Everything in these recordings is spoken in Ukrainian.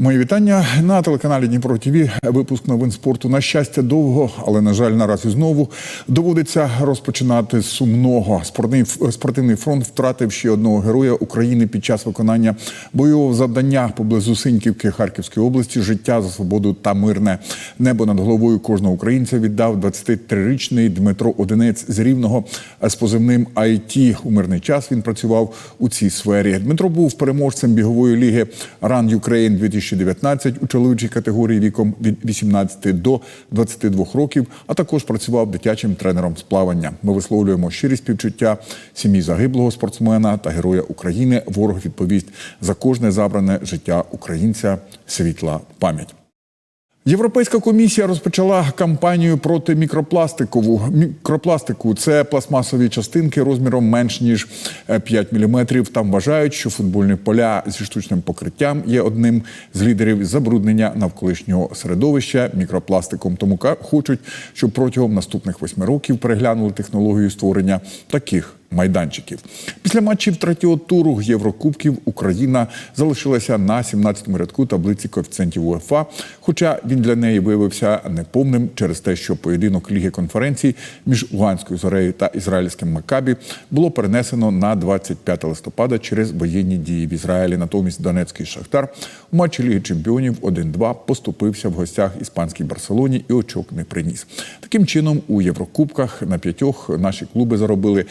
Мої вітання на телеканалі Дніпро ТВ. Випуск новин спорту. На щастя, довго, але на жаль, нараз і знову доводиться розпочинати сумного. Спортивний, спортивний фронт втратив ще одного героя України під час виконання бойового завдання поблизу Синьківки Харківської області. Життя за свободу та мирне небо над головою кожного українця віддав 23-річний Дмитро Одинець з Рівного з позивним IT. У мирний час він працював у цій сфері. Дмитро був переможцем бігової ліги Run Ukraine 2019 у чоловічій категорії віком від 18 до 22 років, а також працював дитячим тренером з плавання. Ми висловлюємо щирі співчуття сім'ї загиблого спортсмена та героя України. Ворог відповість за кожне забране життя українця. Світла пам'ять. Європейська комісія розпочала кампанію проти мікропластикову. Мікропластику це пластмасові частинки розміром менш ніж 5 мм. Там вважають, що футбольні поля зі штучним покриттям є одним з лідерів забруднення навколишнього середовища мікропластиком. Тому хочуть, щоб протягом наступних восьми років переглянули технологію створення таких майданчиків. Після матчів третього туру Єврокубків Україна залишилася на 17-му рядку таблиці коефіцієнтів УЕФА, хоча він для неї виявився неповним через те, що поєдинок Ліги конференцій між Луганською зорею та ізраїльським Макабі було перенесено на 25 листопада через воєнні дії в Ізраїлі. Натомість Донецький Шахтар у матчі Ліги Чемпіонів 1-2 поступився в гостях іспанській Барселоні і очок не приніс. Таким чином, у Єврокубках на п'ятьох наші клуби заробили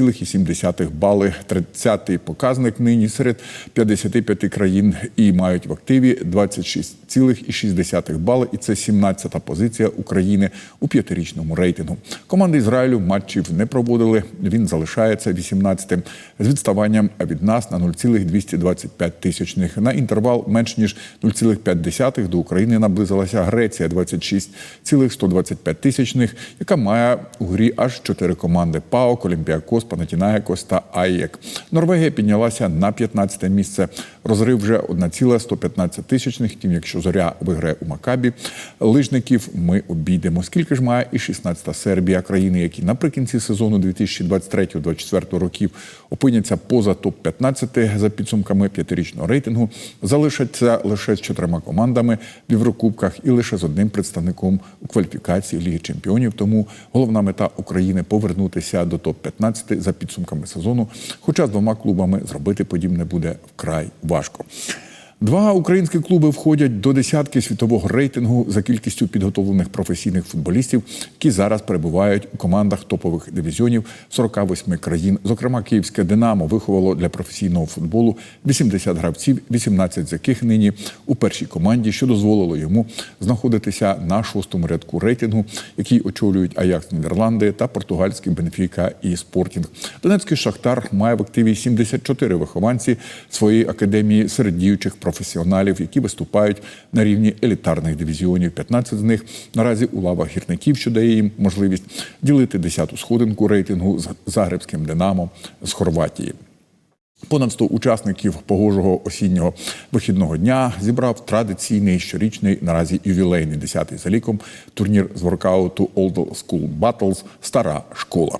2,7 бали. 30-й показник нині серед 55 країн і мають в активі 26,6 бали. І це 17-та позиція України у п'ятирічному рейтингу. Команди Ізраїлю матчів не проводили. Він залишається 18-тим з відставанням від нас на 0,225 тисячних. На інтервал менш ніж 0,5 до України наблизилася Греція 26,125 тисячних, яка має у грі аж чотири команди: ПАОК, Олімпіакос, Панатінаякос та АЄК. Норвегія піднялася на 15 місце. Розрив вже 1,115 тисячних. Тим, якщо зоря виграє у Макабі, лижників ми обійдемо. Скільки ж має і 16-та Сербія, країни, які наприкінці сезону 2023-2024 років опиняться поза топ-15 за підсумками п'ятирічного рейтингу, залишаться лише з чотирма командами в Єврокубках і лише з одним представником у кваліфікації Ліги Чемпіонів. Тому головна мета України повернутися до топ-15 за підсумками сезону. Хоча з двома клубами зробити подібне буде вкрай важко. Два українські клуби входять до десятки світового рейтингу за кількістю підготовлених професійних футболістів, які зараз перебувають у командах топових дивізіонів 48 країн. Зокрема, київське Динамо виховало для професійного футболу 80 гравців, 18 з яких нині у першій команді, що дозволило йому знаходитися на шостому рядку рейтингу, який очолюють Аякс Нідерланди та португальський Бенфіка і Спортінг. Донецький Шахтар має в активі 74 вихованці своєї академії серед діючих професіоналів, які виступають на рівні елітарних дивізіонів. 15 з них наразі у лавах гірників, що дає їм можливість ділити 10-ту сходинку рейтингу з Загребським Динамо з Хорватії. Понад 100 учасників погожого осіннього вихідного дня зібрав традиційний щорічний наразі ювілейний 10-й за ліком турнір з воркауту Old School Battles Стара школа.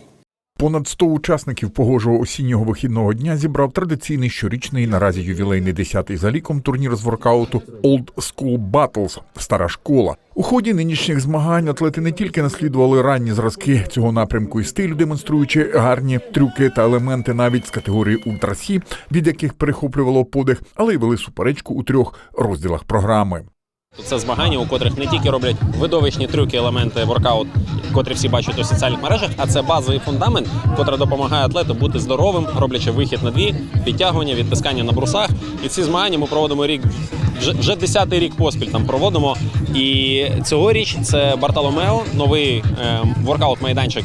Понад 100 учасників погожого осіннього вихідного дня зібрав традиційний щорічний наразі ювілейний 10-й за ліком турнір з воркауту Old School Battles Стара школа. У ході нинішніх змагань атлети не тільки наслідували ранні зразки цього напрямку і стилю, демонструючи гарні трюки та елементи навіть з категорії ультрасі, від яких перехоплювало подих, але й вели суперечку у трьох розділах програми. Це змагання, у котрих не тільки роблять видовищні трюки, елементи воркаут, котрі всі бачать у соціальних мережах, а це базовий фундамент, котрий допомагає атлету бути здоровим, роблячи вихід на дві, підтягування, відтискання на брусах. І ці змагання ми проводимо рік вже десятий рік поспіль там проводимо. І цьогоріч це Бартоломео, новий е, воркаут-майданчик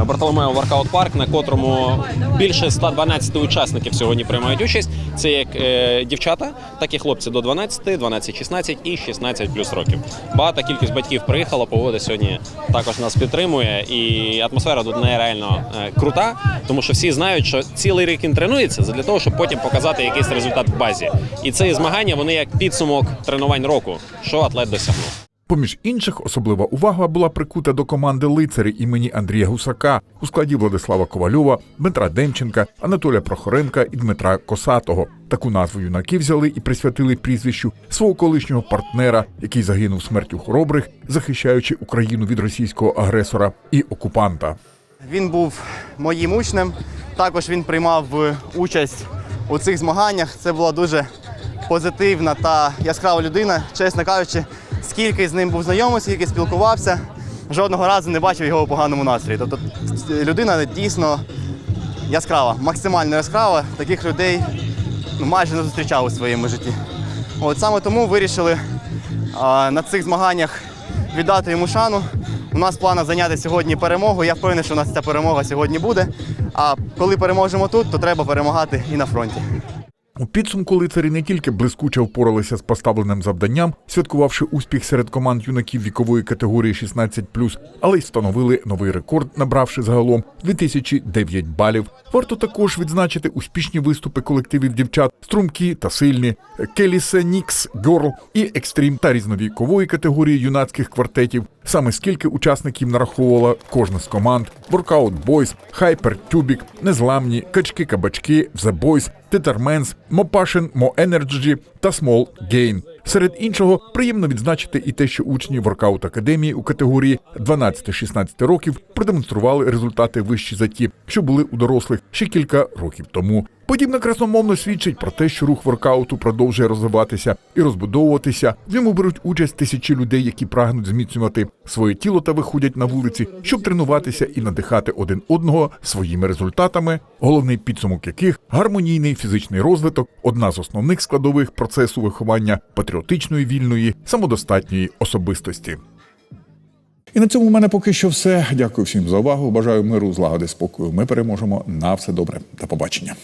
е, Бартоломео Воркаут Парк, на котрому більше 112 учасників сьогодні приймають участь. Це як е, дівчата, так і хлопці до 12, 12, 16 і 16 плюс років. Багата кількість батьків приїхала, погода сьогодні також нас підтримує, і атмосфера тут нереально крута, тому що всі знають, що цілий рік він тренується для того, щоб потім показати якийсь результат в базі. І ці змагання вони як підсумок тренувань року, що атлет досягнув. Поміж інших, особлива увага була прикута до команди лицарі імені Андрія Гусака у складі Владислава Ковальова, Дмитра Демченка, Анатолія Прохоренка і Дмитра Косатого. Таку назву юнаки взяли і присвятили прізвищу свого колишнього партнера, який загинув смертю хоробрих, захищаючи Україну від російського агресора і окупанта. Він був моїм учнем. Також він приймав е, участь у цих змаганнях. Це була дуже позитивна та яскрава людина. Чесно кажучи, скільки з ним був знайомий, скільки спілкувався, жодного разу не бачив його у поганому настрої. Тобто людина дійсно яскрава, максимально яскрава. Таких людей ну, майже не зустрічав у своєму житті. От саме тому вирішили а, на цих змаганнях віддати йому шану. У нас в планах зайняти сьогодні перемогу. Я впевнений, що у нас ця перемога сьогодні буде. А коли переможемо тут, то треба перемагати і на фронті. У підсумку лицарі не тільки блискуче впоралися з поставленим завданням, святкувавши успіх серед команд юнаків вікової категорії 16+, але й встановили новий рекорд, набравши загалом 2009 балів. Варто також відзначити успішні виступи колективів дівчат струмкі та сильні, Келісе Нікс Герл і екстрім та різновікової категорії юнацьких квартетів. Саме скільки учасників нараховувала кожна з команд: Workout Boys, Hyper Tubic, Незламні, Качки Кабачки, The Boys, Тетерменс, Мопашин, Мо Energy та Small Gain. Серед іншого, приємно відзначити і те, що учні воркаут академії у категорії 12-16 років продемонстрували результати вищі за ті, що були у дорослих ще кілька років тому. Подібно красномовно свідчить про те, що рух воркауту продовжує розвиватися і розбудовуватися. В ньому беруть участь тисячі людей, які прагнуть зміцнювати своє тіло та виходять на вулиці, щоб тренуватися і надихати один одного своїми результатами, головний підсумок яких гармонійний фізичний розвиток одна з основних складових процесу виховання патріотичної вільної самодостатньої особистості. І на цьому в мене поки що все. Дякую всім за увагу. Бажаю миру, злагоди, спокою. Ми переможемо. На все добре. До побачення.